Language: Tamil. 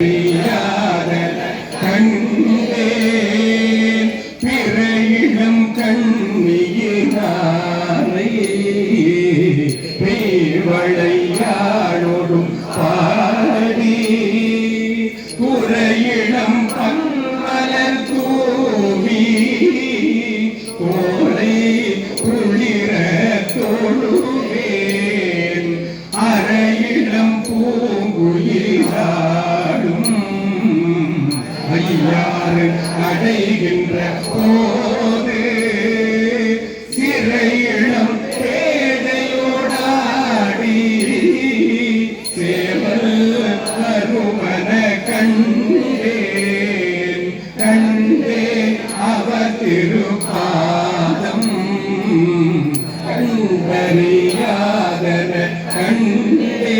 அறியாத கண்ணியினாரை பேவளையாளோடும் பாடி குறையிடம் பன்மலர் தூவி கோலை குளிர தோழுவேன். அரையிடம் பூங்குயிலாடும் ஆறு அடைகின்ற போது சிறை இளம் பேதையோடாடி சேவல் அருமன கண்டேன் கண்டே அவர் திருப்பாதம். கண்டறியாதன கண்டே.